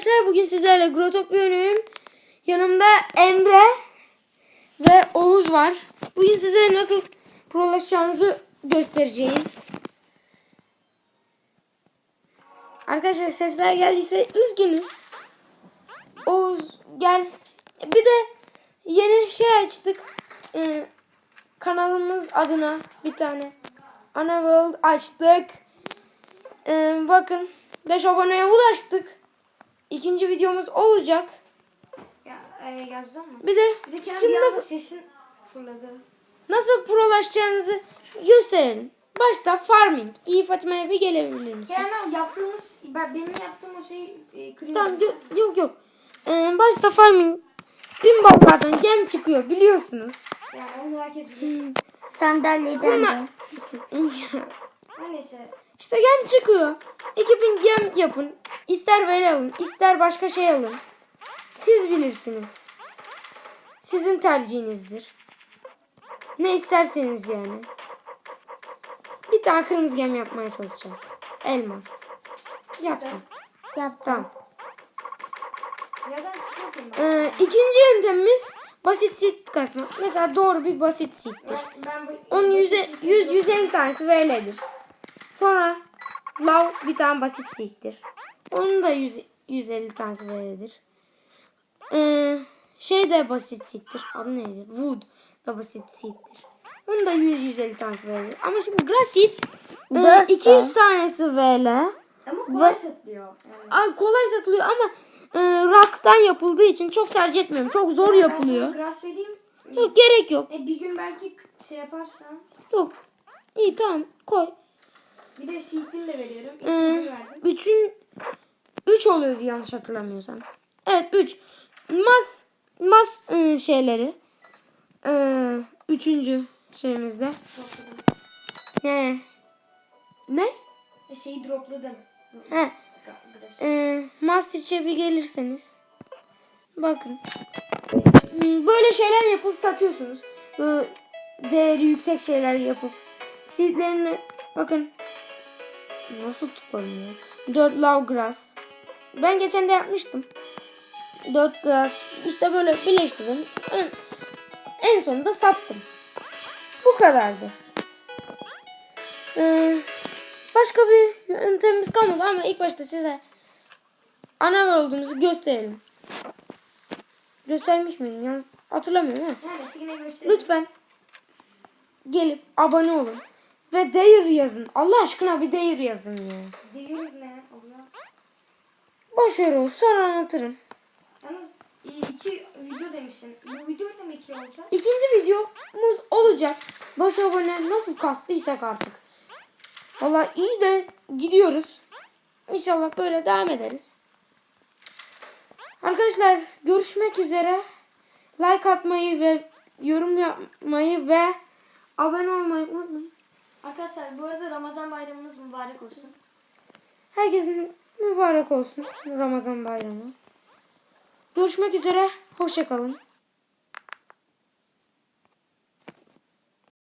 arkadaşlar bugün sizlerle Grotopya'nın yanımda Emre ve Oğuz var. Bugün size nasıl prolaşacağınızı göstereceğiz. Arkadaşlar sesler geldiyse üzgünüz. Oğuz gel. Bir de yeni şey açtık. Ee, kanalımız adına bir tane Ana World açtık. Ee, bakın 5 aboneye ulaştık. İkinci videomuz olacak. Ya e, yazdın mı? Bir de Bir de şimdi nasıl sesin fırladı. nasıl prolaşacağınızı gösterelim. Başta farming. İyi Fatime'ye bir gelebilir misin? Kenan yaptığımız, ben benim yaptığım o şey e, kırıyor. Tamam yok yok. yok. Ee, başta farming bin baklardan gem çıkıyor biliyorsunuz. Yani onu herkes bilir. Sandalyeden Bunlar- de. Neyse. İşte gem çıkıyor. 2000 gem yapın. İster böyle alın, ister başka şey alın. Siz bilirsiniz. Sizin tercihinizdir. Ne isterseniz yani. Bir tane kırmızı gem yapmaya çalışacağım. Elmas. Yaptım. Yaptım. Neden çıkıyor bunlar? Ee, ikinci yöntemimiz basit seed kasmak. Mesela doğru bir basit seed'tir. Ben, ben bu... Onun 100, 100 150 tanesi VL'dir. Sonra lav bir tane basit seed'tir. Onun da 100, 150 tanesi VL'dir. Ee, şey de basit seed'tir. Adı neydi? Wood da basit seed'tir. Onun da 100 150 tanesi VL'dir. Ama şimdi grass seed e, Dört 200 tanesi VL. Ama kolay Ve- satılıyor. Yani. Ay, kolay satılıyor ama e, rock'tan yapıldığı için çok tercih etmiyorum. Çok zor Ben sana yapılıyor. grass vereyim. Yok gerek yok. E, bir gün belki şey yaparsan. Yok. İyi tamam koy. Bir de seed'ini de veriyorum. Üçün üç oluyordu yanlış hatırlamıyorsam. Evet üç. Mas mas ıı, şeyleri. Ee, üçüncü şeyimizde. Ne? E, şeyi dropladım. He. Ee, Masterchef'e bir gelirseniz. Bakın. Böyle şeyler yapıp satıyorsunuz. Böyle değeri yüksek şeyler yapıp. Seedlerini bakın. Nasıl tıklanıyor? 4 love grass. Ben geçen de yapmıştım. 4 grass. İşte böyle birleştirdim. En, en sonunda sattım. Bu kadardı. Ee, başka bir yöntemimiz kalmadı ama ilk başta size ana world'umuzu gösterelim. Göstermiş miydim? Hatırlamıyorum ama. Lütfen gelip abone olun. Ve değer yazın. Allah aşkına bir değer yazın ya. Değil ne? Allah. Boş ver sonra anlatırım. Yalnız e, iki video demişsin. Bu video da mı iki olacak? İkinci videomuz olacak. Baş abone nasıl kastıysak artık. Valla iyi de gidiyoruz. İnşallah böyle devam ederiz. Arkadaşlar görüşmek üzere. Like atmayı ve yorum yapmayı ve abone olmayı unutmayın. Arkadaşlar bu arada Ramazan bayramınız mübarek olsun. Herkesin mübarek olsun Ramazan bayramı. Görüşmek üzere. Hoşçakalın.